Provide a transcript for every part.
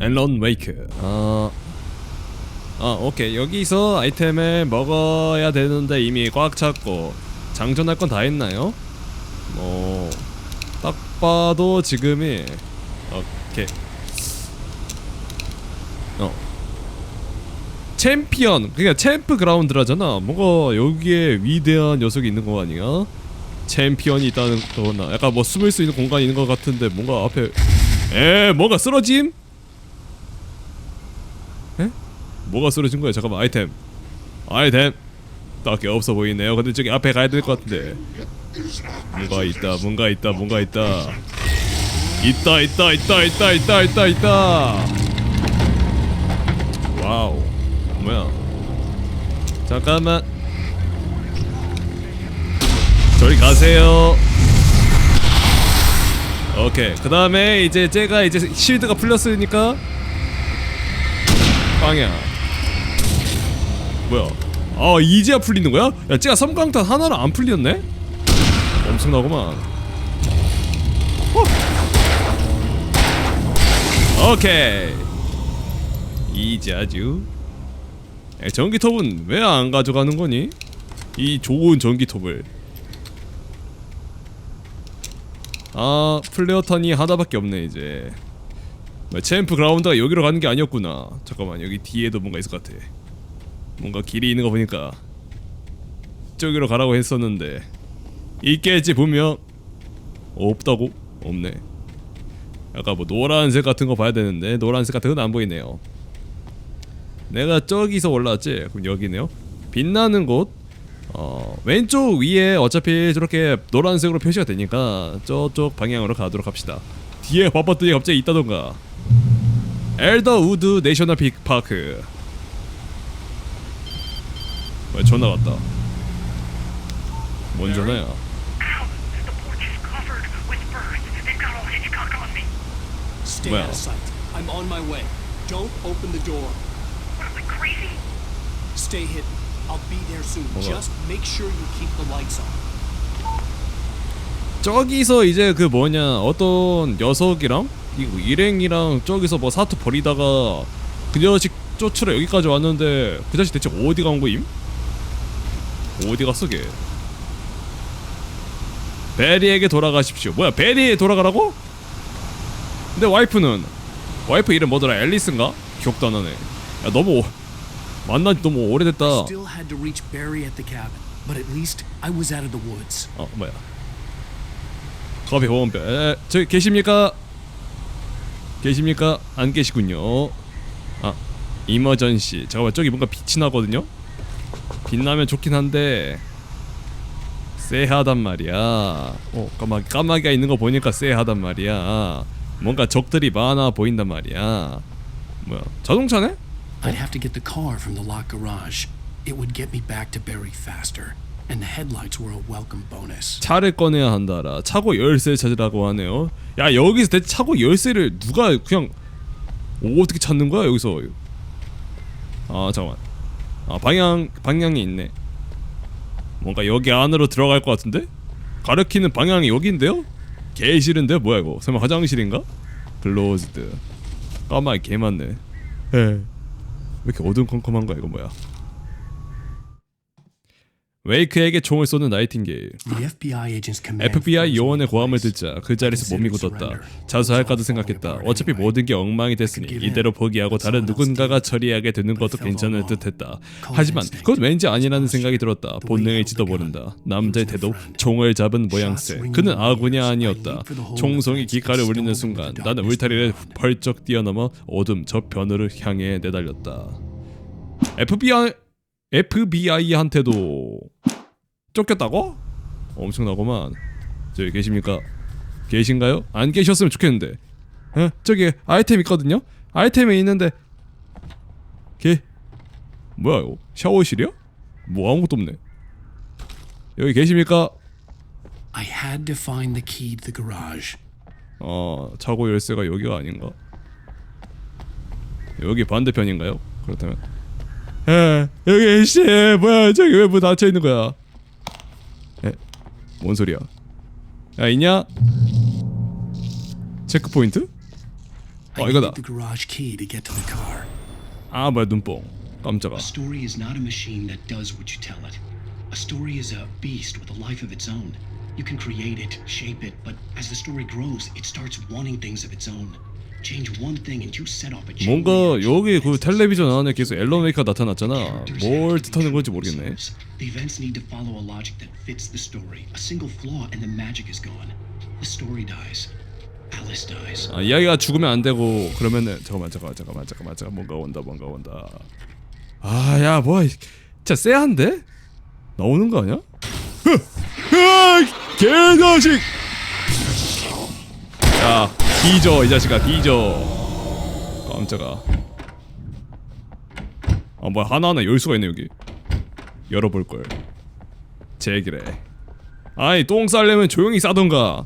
앨런 웨이크 어... 아 오케이 여기서 아이템을 먹어야 되는데 이미 꽉 찼고 장전할 건 다 했나요? 뭐... 딱 봐도 지금이 오케이 어 챔피언 그러니까 챔프 그라운드라잖아 뭔가 여기에 위대한 녀석이 있는 거 아니야? 챔피언이 있다는 거나 약간 뭐 숨을 수 있는 공간이 있는 것 같은데 뭔가 앞에 에 뭔가 쓰러짐? 에? 뭐가 쓰러진 거야? 잠깐만 아이템. 아이템. 딱히 없어 보이네요. 근데 저기 앞에 가야 될 것 같은데. 뭔가 있다 뭔가 있다 뭔가 있다. 있다 있다 있다 있다 있다 있다 있다. 와우. 뭐야? 잠깐만. 저리 가세요. 오케이. 그 다음에 이제 쟤가 이제 실드가 풀렸으니까 빵이야 뭐야 아 이제야 풀리는 거야? 야 쟤가 섬광탄 하나를 안 풀렸네? 엄청나구만 후. 오케이 이제 아주 야, 전기톱은 왜 안 가져가는 거니? 이 좋은 전기톱을 아 플레어턴이 하나밖에 없네 이제 뭐, 챔프 그라운드가 여기로 가는 게 아니었구나 잠깐만 여기 뒤에도 뭔가 있을 것 같아 뭔가 길이 있는 거 보니까 저기로 가라고 했었는데 있겠지 분명 없다고? 없네 아까 뭐 노란색 같은 거 봐야 되는데 노란색 같은 건 안 보이네요 내가 저기서 올라왔지? 그럼 여기네요 빛나는 곳 어, 왼쪽 위에 어차피 저렇게 노란색으로 표시가 되니까 저쪽 방향으로 가도록 합시다. 뒤에 봐봤더니 갑자기 있다던가. 엘더 우드 내셔널 픽 파크. 왜 전화 왔다. 뭔 전화야? Stay Well. out of sight. I'm on my way. Don't open the door. What am I crazy? Stay hidden. I'll be there soon. On. Just make sure you keep the lights on. 저기서 이제 그 뭐냐 어떤 녀석이랑 이 일행이랑 저기서 뭐 사투 벌이다가 그 자식 쫓으러 여기까지 왔는데 그 자식 대체 어디 간 거임? 어디 갔어 걔? 베리에게 돌아가십시오. 뭐야 베리에 돌아가라고? 근데 와이프는 와이프 이름 뭐더라 앨리스인가? 기억도 안 나네. 야 너무 오- 만난 지 너무 오래됐다. Still had to reach Barry at the cabin, but at least I was out of the woods. 어 뭐야 커피 보험별 에, 저기 계십니까 계십니까 안 계시군요 아 이머전시 잠깐만 저기 뭔가 빛이 나거든요 빛나면 좋긴 한데 쎄하단 말이야. 어 까마귀 까마귀가 있는 거 보니까 쎄하단 말이야. 뭔가 적들이 많아 보인단 말이야. 뭐야 자동차네? I'd have to get the car from the locked garage. It would get me back to Barry faster, and the headlights were a welcome bonus. 차를 꺼내야 한다라. 차고 열쇠 찾으라고 하네요. 야 여기서 대체 차고 열쇠를 누가 그냥 어떻게 찾는 거야 여기서? 아 잠깐만 아 방향 방향이 있네. 뭔가 여기 안으로 들어갈 것 같은데? 가르키는 방향이 여기인데요? 개 싫은데? 뭐야 이거? 설마 화장실인가? 클로즈드 까마귀 개 많네. 에. 왜 이렇게 어두컴컴한 거야 이거 뭐야 웨이크에게 총을 쏘는 나이팅게일 FBI 요원의 고함을. 듣자 그 자리에서 몸이 굳었다. 자수할까도 생각했다. 어차피 모든 게 엉망이 됐으니 이대로 포기하고 다른 누군가가 처리하게 되는 것도 괜찮을 듯했다. 하지만 그건 왠지 아니라는 생각이 들었다. 본능일지도 모른다. 남자의 태도 총을 잡은 모양새. 그는 아군이 아니었다. 총성이 기가를 울리는 순간 나는 울타리를 벌쩍 뛰어넘어 어둠 저편으로 향해 내달렸다. FBI FBI한테도 쫓겼다고? 엄청나구만. 저기 계십니까? 계신가요? 안 계셨으면 좋겠는데. 에? 저기 아이템 있거든요. 아이템에 있는데 계 뭐야 이거? 샤워실이야? 뭐 아무것도 없네. 여기 계십니까? I had to find the key to the garage. 어 차고 열쇠가 여기가 아닌가? 여기 반대편인가요? 그렇다면 에 여기 씨 뭐야 저기 왜 문 닫혀 있는 거야? 에뭔 소리야? 야 있냐? 체크 포인트? 어 이거다. 아 뭐야 눈뽕 깜짝아 A story is not a machine that does what you tell it. A story is a beast with a life of its own. You can create it, shape it, but as the story grows, it starts wanting things of its own. 뭔가 여기 그 텔레비전 안에 계속 앨런 웨이커 나타났잖아 뭘 뜻하는 건지 모르겠네 themselves. The events need to follow a logic that fits the story. A single flaw and the magic is gone. The story dies. Alice dies. 아 이야기가 죽으면 안 되고 그러면은 잠깐만 잠깐만 잠깐만 잠깐만 잠깐 뭔가 온다 뭔가 온다 아 야 뭐야 진짜 쎄한데? 나오는 거 아니야? 흐! 으아, 개자식 야 뒤져 이 자식아 뒤져 깜짝아. 아 뭐야 하나하나 열 수가 있네 여기. 열어볼걸. 제기래 아니 똥 싸려면 조용히 싸던가.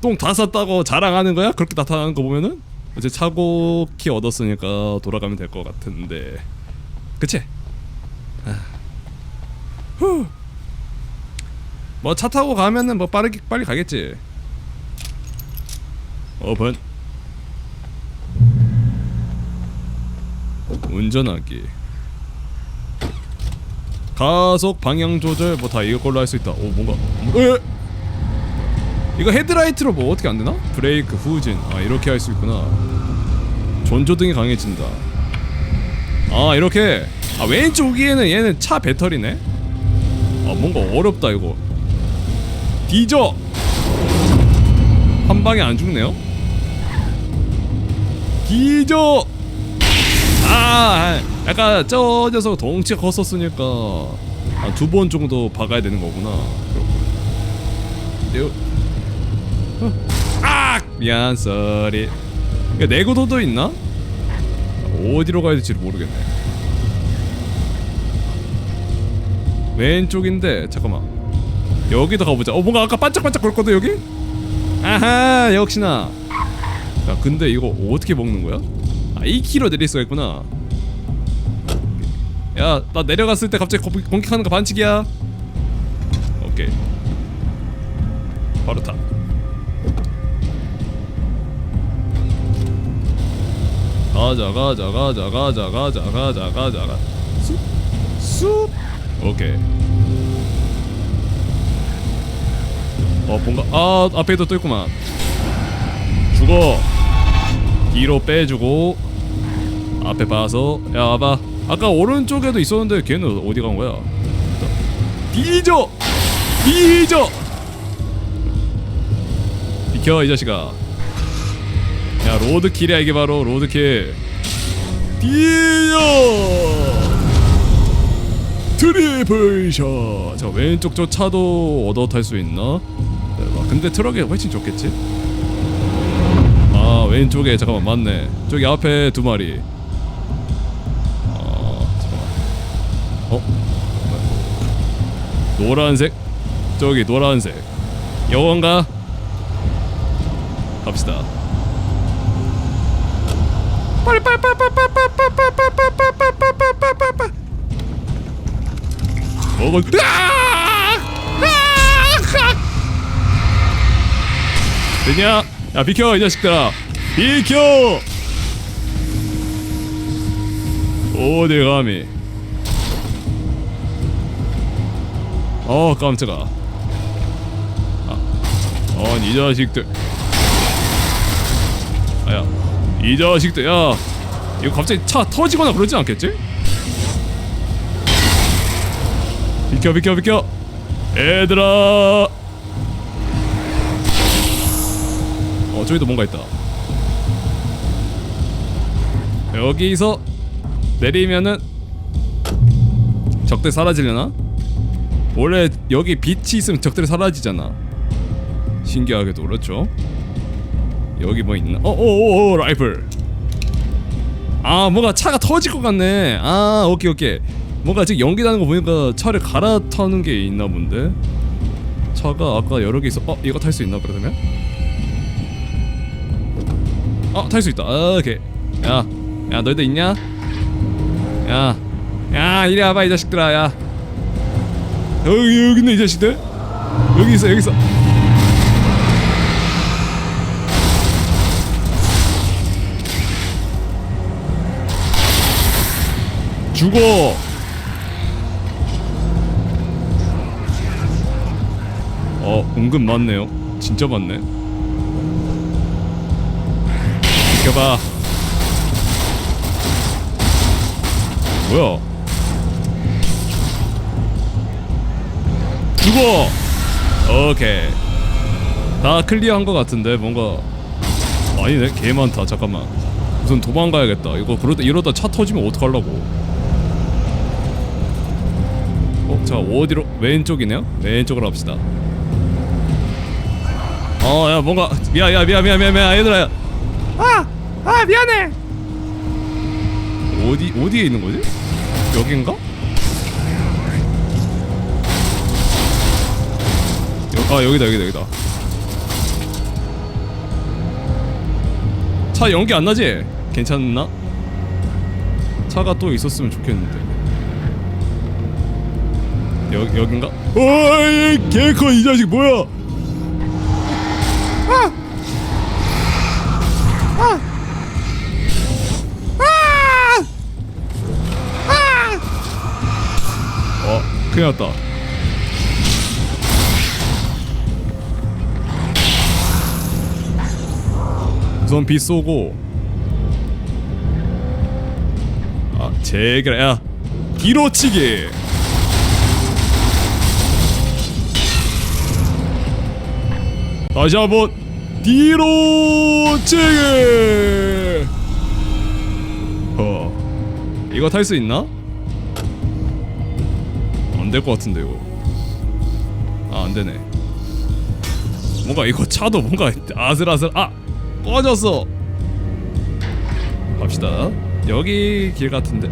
똥 다 쌌다고 자랑하는 거야? 그렇게 나타나는 거 보면은? 이제 차고 키 얻었으니까 돌아가면 될 것 같은데. 그치? 뭐차 타고 가면은 뭐 빠르게 빨리 가겠지 오픈 운전하기 가속 방향 조절 뭐 다 이걸로 할 수 있다 오 뭔가 에? 이거 헤드라이트로 뭐 어떻게 안 되나? 브레이크, 후진. 아 이렇게 할 수 있구나. 전조등이 강해진다. 아 이렇게. 아 왼쪽에는 얘는 차 배터리네. 아 뭔가 어렵다 이거. 뒤져. 한 방에 안 죽네요. 뒤져. 아 약간 저 녀석 덩치가 컸었으니까 두번 정도 박아야 되는 거구나. 아! 미안 쏘리 내구도도 있나? 어디로 가야 될지 모르겠네 왼쪽인데 잠깐만 여기도 가보자 어 뭔가 아까 반짝반짝 거렸거든 여기? 아하 역시나 야 근데 이거 어떻게 먹는 거야? 아 2kg 내릴 수가 있구나. 야 나 내려갔을 때 갑자기 공- 공격하는 거 반칙이야. 오케이. 바로 타. 가자 가자 가자 가자 가자 가자 가자 가 쑥 쑥. 오케이. 어 뭔가 아 앞에도 또 있구만. 죽어 뒤로 빼주고 앞에 봐서 야 와봐. 아까 오른쪽에도 있었는데 걔는 어디 간 거야? 뒤져! 뒤져! 비켜 이 자식아. 야 로드킬이야 이게 바로. 로드킬. 뛰어 트리플 샷자 왼쪽 저 차도 얻어 탈 수 있나? 근데 트럭이 훨씬 좋겠지? 아 왼쪽에 잠깐만 맞네 저기 앞에 두 마리 어 잠깐만 어? 노란색 저기 노란색 여건가? 갑시다 먹어. 되냐? 야 비켜 이 자식들아. 비켜. 어디 감히? 어 깜짝아. 아, 아니 이 자식들. 아야, 이 자식들, 야, 이거 갑자기 차 터지거나 그러지 않겠지? 비켜 비켜 비켜 얘들아 어 저기도 뭔가 있다 여기서 내리면은 적들 사라지려나? 원래 여기 빛이 있으면 적들이 사라지잖아. 신기하게도 그렇죠? 여기 뭐 있나? 어어어 라이플. 아 뭔가 차가 터질 것 같네. 아 오케이 오케이. 뭔가 지금 연기 나는 거 보니까 차를 갈아타는 게 있나 본데? 차가 아까 여러 개 있어. 어 이거 탈 수 있나 그러면? 어탈 수 있다. 아, 오케이. 야 야 너희들 있냐? 야, 야 이리 와봐 이 자식들아 야. 여기 여기 있네 이 자식들. 여기 있어 여기 있어. 죽어. 어 은근 많네요. 진짜 많네. 비켜봐. 뭐야? 죽어! 오케이. 다 클리어한 것 같은데 뭔가 아니네? 개 많다. 잠깐만. 우선 도망가야겠다. 이거 그러다 이러다 차 터지면 어떡하려고? 어? 자 어디로 왼쪽이네요? 왼쪽으로 갑시다. 어야 뭔가 미안 야 미안 미안 미안 미안 얘들아. 아아 미안해! 어디 어디에 있는 거지? 여긴가? 여, 아 여기다 여기다 여기다 차 연기 안 나지? 괜찮나? 차가 또 있었으면 좋겠는데 여 여긴가? 어이 개커 이 자식 뭐야? 큰일 났다 우선 비 쏘고. 아 제기라 야 뒤로 치기. 다시 한번 뒤로 치기. 어 이거 탈 수 있나? 안 될 것 같은데 이거 아 안 되네. 뭔가 이거 차도 뭔가 아슬아슬 아! 꺼졌어! 갑시다. 여기 길 같은데.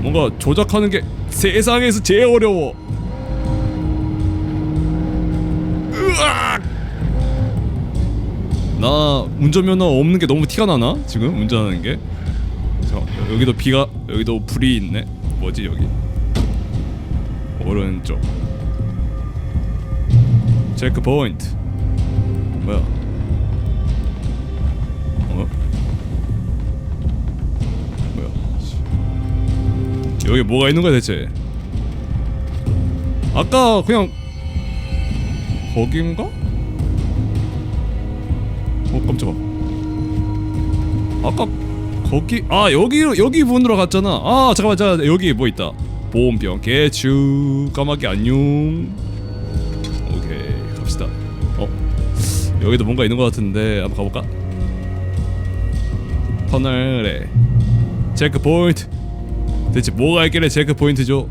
뭔가 조작하는 게 세상에서 제일 어려워. 으악! 나 운전면허 없는 게 너무 티가 나나? 지금 운전하는 게? 자, 여기도 비가 여기도 불이 있네 뭐지 여기 오른쪽 체크 포인트 뭐야? 어? 뭐야? 씨. 여기 뭐가 있는 거야 대체? 아까 그냥 거긴가? 어 깜짝아. 아까 거기 아 여기 여기 문으로 갔잖아. 아 잠깐만 자 여기 뭐 있다. 보온병 개추 까마귀 안녕. 오케이 갑시다. 어 여기도 뭔가 있는 것 같은데 한번 가볼까? 터널에 체크 포인트. 대체 뭐가 있길래 체크 포인트죠?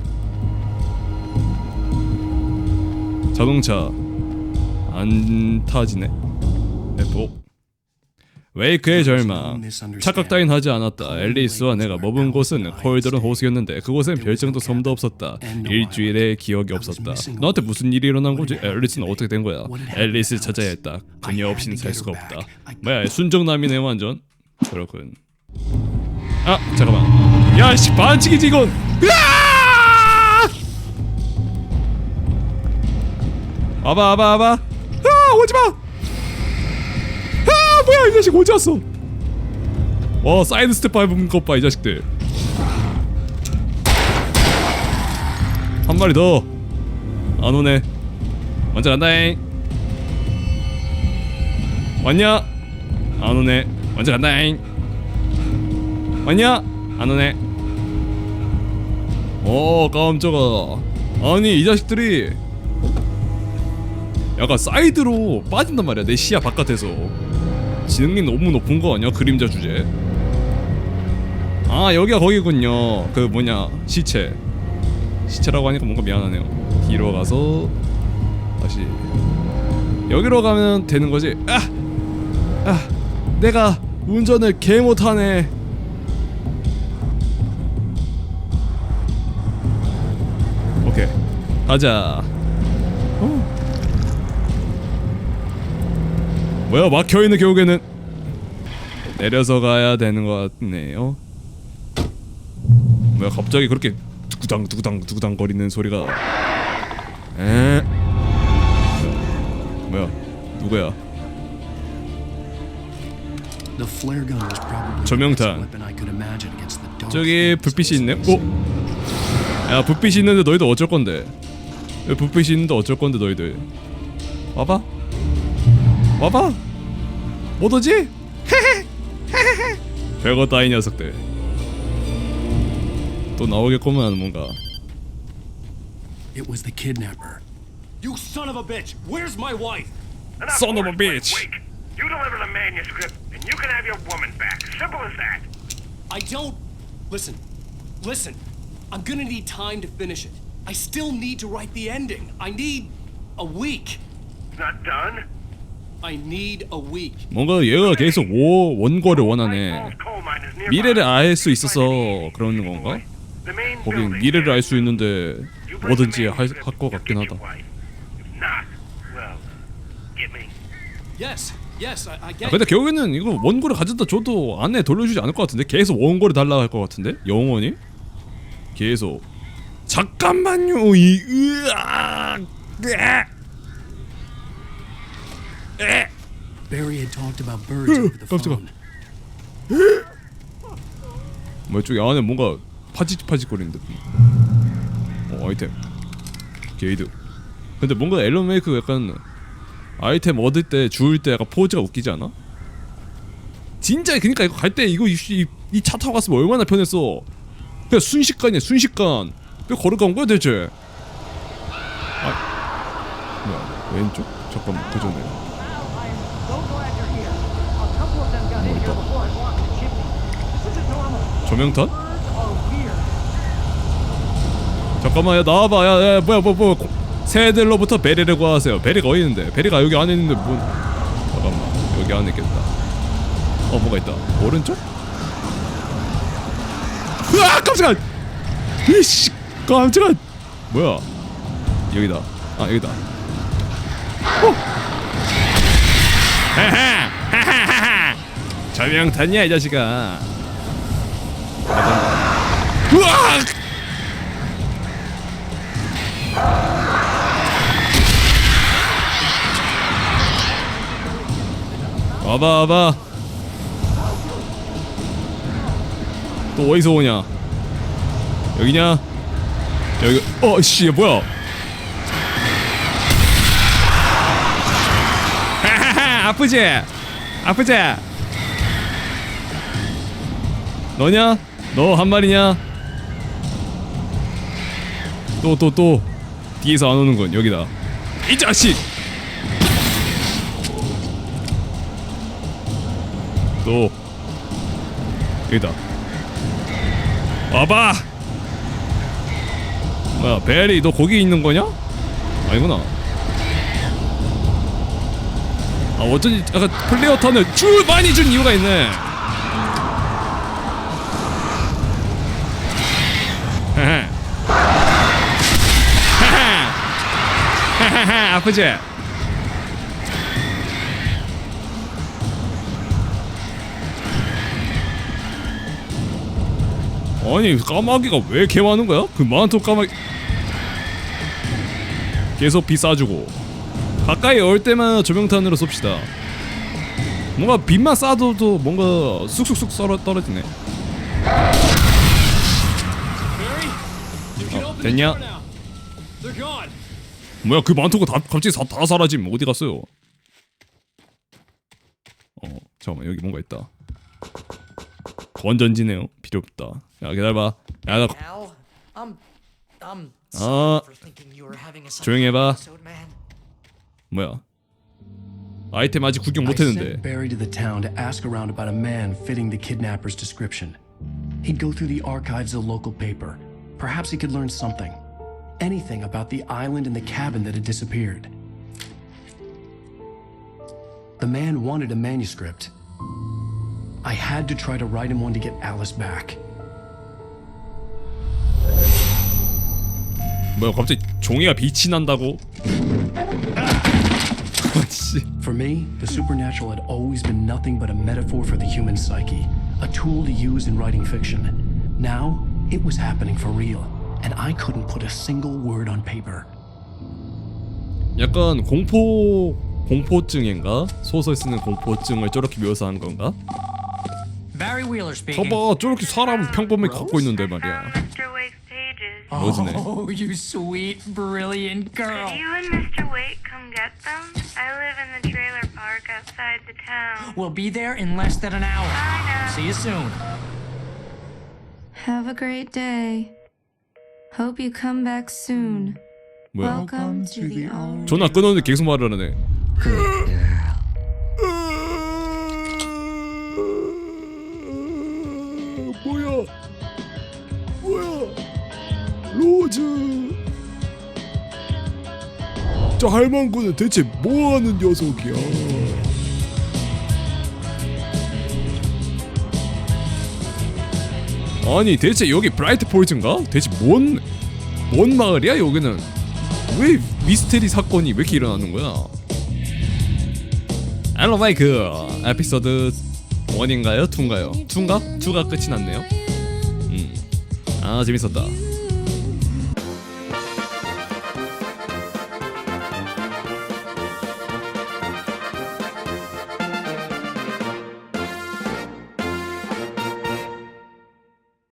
자동차 안 타지네. F5. 웨이크의 절망. 착각 따윈 하지 않았다. 앨리스와 내가 머문 곳은 콜드런 호수였는데 그곳엔 별정도 섬도 없었다. 일주일에 기억이 없었다. 너한테 무슨 일이 일어난 거지? 앨리스는 어떻게 된 거야? 앨리스 찾아야 했다. 그녀 없이는 살 수가 없다. 뭐야 순정남이네 완전. 그렇군. 아 잠깐만. 야씨 반칙이지 이건. 으아! 와봐 와봐 와봐. 아 오지 마. 아 뭐야 이 자식 어디 왔어? 와 사이드 스텝 밟은 것봐이 자식들. 한 마리 더. 안 오네. 먼저 간다잉. 왔냐? 안 오네. 먼저 간다잉. 왔냐? 안 오네. 어 깜짝아. 아니 이 자식들이 약간 사이드로 빠진단 말이야 내 시야 바깥에서 지능이 너무 높은 거 아니야? 그림자 주제. 아 여기가 거기군요. 그 뭐냐 시체. 시체라고 하니까 뭔가 미안하네요. 뒤로 가서 다시. 여기로 가면 되는 거지? 아! 아! 내가 운전을 개 못하네. 오케이. 가자. 어. 뭐야 막혀있는 결국에는 내려서 가야 되는 것 같네요 뭐야 갑자기 그렇게 두구당 두구당 두구당 거리는 소리가 에 뭐야 누구야 조명탄. 저기 불빛이 있네. 어? 야 불빛이 있는데 너희들 어쩔 건데? 불빛이 있는데 어쩔 건데 너희들? 와봐. 와봐. 못 오지? 별거 따위 녀석들. 또 나오겠구만 뭔가. It was the kidnapper. You son of a bitch! Where's my wife? Enough Son of a words, Blake. bitch. Wait. You deliver the manuscript, and you can have your woman back. Simple as that. I don't. Listen. Listen. I'm gonna need time to finish it. I still need to write the ending. I need a week. It's not done. I need a week. 뭔가 얘가 계속 워, 원고를 원하네. 미래를 알 수 있어서 그러는 건가? 거긴. 미래를 알 수 있는데 뭐든지 할 manuscript, 것 you'll 같긴 하다. 아. 근데 결국에는 이거 원고를 가져다 줘도 안에 돌려주지 않을 것 같은데 계속 원고를 달라 할 것 같은데 영원히 계속 잠깐만요 이 으악 으악 에 Barry had talked about birds over the 깜짝아. phone. 뭐 이쪽에 안에 뭔가 파짓파짓거리는데 어 아이템 게이드 근데 뭔가 앨런 메이크 약간 아이템 얻을 때 주울 때 약간 포즈가 웃기지 않아? 진짜 그니까 이거 갈 때 이거 이차 타고 갔으면 얼마나 편했어 그냥 순식간이야 순식간 왜 걸어간 거야 대체 아 뭐야 왼쪽? 잠깐만 그 전에 weird. 잠깐만 야 나와봐. 야, 야 뭐야 뭐 뭐. 새들로부터 베리를 구하세요. 베리가 어디 있는데? 베리가 여기 안에 있는데 뭐 잠깐만 여기 안에 있겠다. 어 뭐가 있다. 오른쪽? 으아 깜짝아! 이씨 깜짝아! 뭐야? 여기다. 아 여기다. 어! 하하하하 조명탄이야 이 자식아. 으악 와봐 와봐. 또 어디서 오냐? 여기냐? 여기 어씨 뭐야? 아프지? 아프지 너냐? 너 한 마리냐? 또 또 또. 뒤에서 안 오는군 여기다. 이 자식! 또. 여기다. 와봐! 뭐야 베리 너 거기 있는 거냐? 아니구나. 아 어쩐지 아까 플레이어 턴을 줄 많이 준 이유가 있네 아프지? 아니 까마귀가 왜 많은 거야? 그 많던 까마귀 계속 비 쏴주고 가까이 올 때만 조명탄으로 쏩시다 뭔가 빛만 쏴도 뭔가 쑥쑥쑥 썰어 떨어지네 the 됐냐? door now. They're gone. 뭐야 그 많던 거다 갑자기 다, 다 사라짐 어디 갔어요? 어 잠깐만 여기 뭔가 있다 건전지네요 필요 없다 야 기다려봐 야나 아 조용히 해봐. 뭐야 아이템 아직 구경 못했는데 Barry to the town to ask around about a man fitting the kidnapper's description. He'd go through the archives of the local paper. Perhaps he could learn something. Anything about the island and the cabin that had disappeared. The man wanted a manuscript. I had to try to write him one to get Alice back. 뭐야 갑자기 종이가 빛이 난다고? 아씨 For me, the supernatural had always been nothing but a metaphor for the human psyche, a tool to use in writing fiction. Now, it was happening for real, And I couldn't put a single word on paper. 약간 공포 공포증인가? 소설 쓰는 공포증을 저렇게 묘사한 건가? Barry Wheeler speaking. 봐봐 저렇게 사람 평범히 갖고 있는데 말이야 Mr. Wake's pages. 뭐지네 Oh, you sweet, brilliant girl. Could you and Mr. Wake come get them? I live in the trailer park outside the town. We'll be there in less than an hour. Bye now. See you soon. Have a great day. Hope you come back soon. 뭐야? Welcome to the. 전화 끊었는데 계속 말을 하네. 뭐야? 뭐야? 로즈! 저 할망구는 대체 뭐 하는 녀석이야 아니 대체 여기 브라이트 폴즈인가? 대체 뭔, 뭔 마을이야 여기는 왜 미스테리 사건이 왜 이렇게 일어나는 거야 알로바이크 에피소드 1인가요? 2인가요? 2인가? 2가 끝이 났네요 음. 아 재밌었다